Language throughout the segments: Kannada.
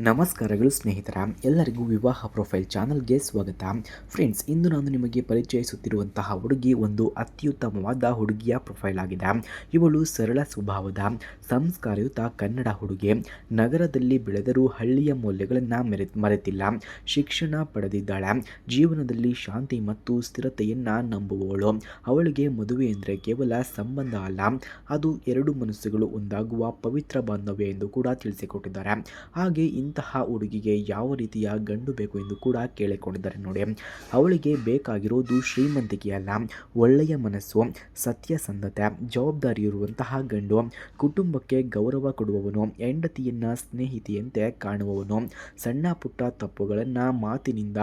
ನಮಸ್ಕಾರಗಳು ಸ್ನೇಹಿತರ, ಎಲ್ಲರಿಗೂ ವಿವಾಹ ಪ್ರೊಫೈಲ್ ಚಾನಲ್ಗೆ ಸ್ವಾಗತ. ಫ್ರೆಂಡ್ಸ್, ಇಂದು ನಾನು ನಿಮಗೆ ಪರಿಚಯಿಸುತ್ತಿರುವಂತಹ ಹುಡುಗಿ ಒಂದು ಅತ್ಯುತ್ತಮವಾದ ಹುಡುಗಿಯ ಪ್ರೊಫೈಲ್ ಆಗಿದೆ. ಇವಳು ಸರಳ ಸ್ವಭಾವದ, ಸಂಸ್ಕಾರಯುತ ಕನ್ನಡ ಹುಡುಗಿ. ನಗರದಲ್ಲಿ ಬೆಳೆದರೂ ಹಳ್ಳಿಯ ಮೌಲ್ಯಗಳನ್ನು ಮೆರೆ ಮರೆತಿಲ್ಲ. ಶಿಕ್ಷಣ ಪಡೆದಿದ್ದಾಳೆ. ಜೀವನದಲ್ಲಿ ಶಾಂತಿ ಮತ್ತು ಸ್ಥಿರತೆಯನ್ನು ನಂಬುವವಳು. ಅವಳಿಗೆ ಮದುವೆ ಎಂದರೆ ಕೇವಲ ಸಂಬಂಧ ಅಲ್ಲ, ಅದು ಎರಡು ಮನಸ್ಸುಗಳು ಒಂದಾಗುವ ಪವಿತ್ರ ಬಾಂಧವ್ಯ ಎಂದು ಕೂಡ ತಿಳಿಸಿಕೊಟ್ಟಿದ್ದಾರೆ. ಹಾಗೆ ಇಂತಹ ಹುಡುಗಿಗೆ ಯಾವ ರೀತಿಯ ಗಂಡು ಬೇಕು ಎಂದು ಕೂಡ ಕೇಳಿಕೊಂಡಿದ್ದಾರೆ ನೋಡಿ. ಅವಳಿಗೆ ಬೇಕಾಗಿರೋದು ಶ್ರೀಮಂತಿಕೆಯಲ್ಲ ಒಳ್ಳೆಯ ಮನಸ್ಸು, ಸತ್ಯಸಂಧತೆ, ಜವಾಬ್ದಾರಿ ಇರುವಂತಹ ಗಂಡು. ಕುಟುಂಬಕ್ಕೆ ಗೌರವ ಕೊಡುವವನು, ಹೆಂಡತಿಯನ್ನ ಸ್ನೇಹಿತೆಯಂತೆ ಕಾಣುವವನು. ಸಣ್ಣ ಪುಟ್ಟ ತಪ್ಪುಗಳನ್ನು ಮಾತಿನಿಂದ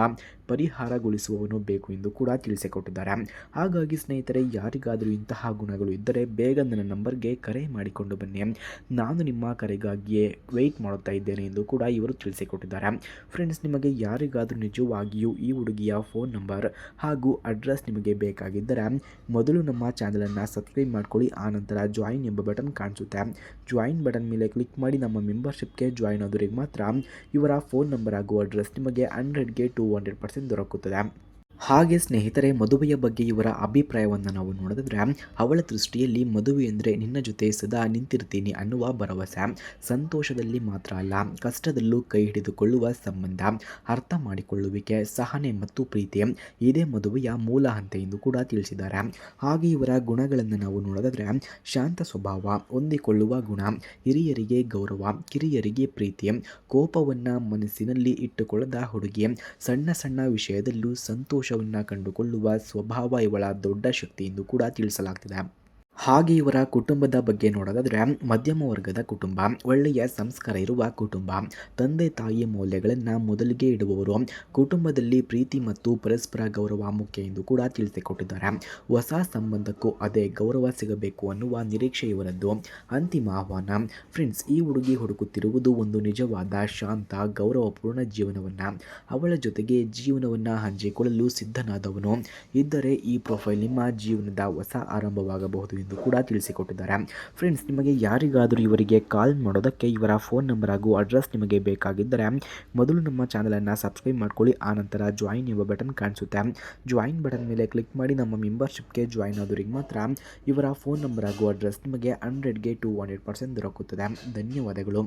ಪರಿಹಾರಗೊಳಿಸುವವನು ಬೇಕು ಎಂದು ಕೂಡ ತಿಳಿಸಿಕೊಟ್ಟಿದ್ದಾರೆ. ಹಾಗಾಗಿ ಸ್ನೇಹಿತರೆ, ಯಾರಿಗಾದರೂ ಇಂತಹ ಗುಣಗಳು ಇದ್ದರೆ ಬೇಗ ನನ್ನ ನಂಬರ್ಗೆ ಕರೆ ಮಾಡಿಕೊಂಡು ಬನ್ನಿ. ನಾನು ನಿಮ್ಮ ಕರೆಗಾಗಿಯೇ ವೆಯ್ಟ್ ಮಾಡುತ್ತಾ ಇದ್ದೇನೆ ಎಂದು ಕೂಡ ಇವರು ತಿಳಿಸಿಕೊಟ್ಟಿದ್ದಾರೆ. ಫ್ರೆಂಡ್ಸ್, ನಿಮಗೆ ಯಾರಿಗಾದರೂ ನಿಜವಾಗಿಯೂ ಈ ಹುಡುಗಿಯ ಫೋನ್ ನಂಬರ್ ಹಾಗೂ ಅಡ್ರೆಸ್ ನಿಮಗೆ ಬೇಕಾಗಿದ್ದರೆ ಮೊದಲು ನಮ್ಮ ಚಾನಲನ್ನು ಸಬ್ಸ್ಕ್ರೈಬ್ ಮಾಡ್ಕೊಳ್ಳಿ ಆನಂತರ ಜಾಯಿನ್ ಎಂಬ ಬಟನ್ ಕಾಣಿಸುತ್ತೆ. ಜಾಯಿನ್ ಬಟನ್ ಮೇಲೆ ಕ್ಲಿಕ್ ಮಾಡಿ ನಮ್ಮ ಮೆಂಬರ್ಶಿಪ್ಗೆ ಜಾಯಿನ್ ಆದವರಿಗೆ ಮಾತ್ರ ಇವರ ಫೋನ್ ನಂಬರ್ ಹಾಗೂ ಅಡ್ರೆಸ್ ನಿಮಗೆ ಹಂಡ್ರೆಡ್ಗೆ ಟು ಹಂಡ್ರೆಡ್ ಪರ್ಸೆಂಟ್ ದೊರಕುತ್ತದೆ. ಹಾಗೆ ಸ್ನೇಹಿತರೆ, ಮದುವೆಯ ಬಗ್ಗೆ ಇವರ ಅಭಿಪ್ರಾಯವನ್ನು ನಾವು ನೋಡಿದ್ರೆ, ಅವಳ ದೃಷ್ಟಿಯಲ್ಲಿ ಮದುವೆ ಎಂದರೆ ನಿನ್ನ ಜೊತೆ ಸದಾ ನಿಂತಿರ್ತೀನಿ ಅನ್ನುವ ಭರವಸೆ. ಸಂತೋಷದಲ್ಲಿ ಮಾತ್ರ ಅಲ್ಲ, ಕಷ್ಟದಲ್ಲೂ ಕೈ ಹಿಡಿದುಕೊಳ್ಳುವ ಸಂಬಂಧ, ಅರ್ಥ ಮಾಡಿಕೊಳ್ಳುವಿಕೆ, ಸಹನೆ ಮತ್ತು ಪ್ರೀತಿ. ಇದೇ ಮದುವೆಯ ಮೂಲ ಹಂತ ಎಂದು ಕೂಡ ತಿಳಿಸಿದ್ದಾರೆ. ಹಾಗೆ ಇವರ ಗುಣಗಳನ್ನು ನಾವು ನೋಡಿದ್ರೆ, ಶಾಂತ ಸ್ವಭಾವ, ಹೊಂದಿಕೊಳ್ಳುವ ಗುಣ, ಹಿರಿಯರಿಗೆ ಗೌರವ, ಕಿರಿಯರಿಗೆ ಪ್ರೀತಿ, ಕೋಪವನ್ನು ಮನಸ್ಸಿನಲ್ಲಿ ಇಟ್ಟುಕೊಳ್ಳದ ಹುಡುಗಿ, ಸಣ್ಣ ಸಣ್ಣ ವಿಷಯದಲ್ಲೂ ಸಂತೋಷವನ್ನು ಕಂಡುಕೊಳ್ಳುವ ಸ್ವಭಾವ ಇವಳ ದೊಡ್ಡ ಶಕ್ತಿ ಎಂದು ಕೂಡ ತಿಳಿಸಲಾಗ್ತಿದೆ. ಹಾಗೆ ಇವರ ಕುಟುಂಬದ ಬಗ್ಗೆ ನೋಡೋದಾದರೆ, ಮಧ್ಯಮ ವರ್ಗದ ಕುಟುಂಬ, ಒಳ್ಳೆಯ ಸಂಸ್ಕಾರ ಇರುವ ಕುಟುಂಬ, ತಂದೆ ತಾಯಿ ಮೌಲ್ಯಗಳನ್ನು ಮೊದಲಿಗೆ ಇಡುವವರು, ಕುಟುಂಬದಲ್ಲಿ ಪ್ರೀತಿ ಮತ್ತು ಪರಸ್ಪರ ಗೌರವ ಮುಖ್ಯ ಎಂದು ಕೂಡ ತಿಳಿಸಿಕೊಟ್ಟಿದ್ದಾರೆ. ಹೊಸ ಸಂಬಂಧಕ್ಕೂ ಅದೇ ಗೌರವ ಸಿಗಬೇಕು ಅನ್ನುವ ನಿರೀಕ್ಷೆ ಇವರದ್ದು. ಅಂತಿಮ ಆಹ್ವಾನ, ಫ್ರೆಂಡ್ಸ್, ಈ ಹುಡುಗಿ ಹುಡುಕುತ್ತಿರುವುದು ಒಂದು ನಿಜವಾದ, ಶಾಂತ, ಗೌರವಪೂರ್ಣ ಜೀವನವನ್ನು. ಅವಳ ಜೊತೆಗೆ ಜೀವನವನ್ನು ಹಂಚಿಕೊಳ್ಳಲು ಸಿದ್ಧನಾದವನು. ಇದ್ದರೆ ಈ ಪ್ರೊಫೈಲ್ ನಿಮ್ಮ ಜೀವನದ ಹೊಸ ಆರಂಭವಾಗಬಹುದು ಎಂದು ಕೂಡ ತಿಳಿಸಿಕೊಟ್ಟಿದ್ದಾರೆ. ಫ್ರೆಂಡ್ಸ್ ನಿಮಗೆ ಯಾರಿಗಾದರೂ ಇವರಿಗೆ ಕಾಲ್ ಮಾಡೋದಕ್ಕೆ ಇವರ ಫೋನ್ ನಂಬರ್ ಹಾಗೂ ಅಡ್ರೆಸ್ ನಿಮಗೆ ಬೇಕಾಗಿದ್ದರೆ ಮೊದಲು ನಮ್ಮ ಚಾನಲನ್ನು ಸಬ್ಸ್ಕ್ರೈಬ್ ಮಾಡ್ಕೊಳ್ಳಿ ಆನಂತರ ಜಾಯಿನ್ ಎಂಬ ಬಟನ್ ಕಾಣಿಸುತ್ತೆ. ಜಾಯಿನ್ ಬಟನ್ ಮೇಲೆ ಕ್ಲಿಕ್ ಮಾಡಿ ನಮ್ಮ ಮೆಂಬರ್ಶಿಪ್ಗೆ ಜಾಯಿನ್ ಆದವರಿಗೆ ಮಾತ್ರ ಇವರ ಫೋನ್ ನಂಬರ್ ಹಾಗೂ ಅಡ್ರೆಸ್ ನಿಮಗೆ ಹಂಡ್ರೆಡ್ಗೆ ಟು ಹಂಡ್ರೆಡ್ ಪರ್ಸೆಂಟ್ ದೊರಕುತ್ತದೆ. ಧನ್ಯವಾದಗಳು.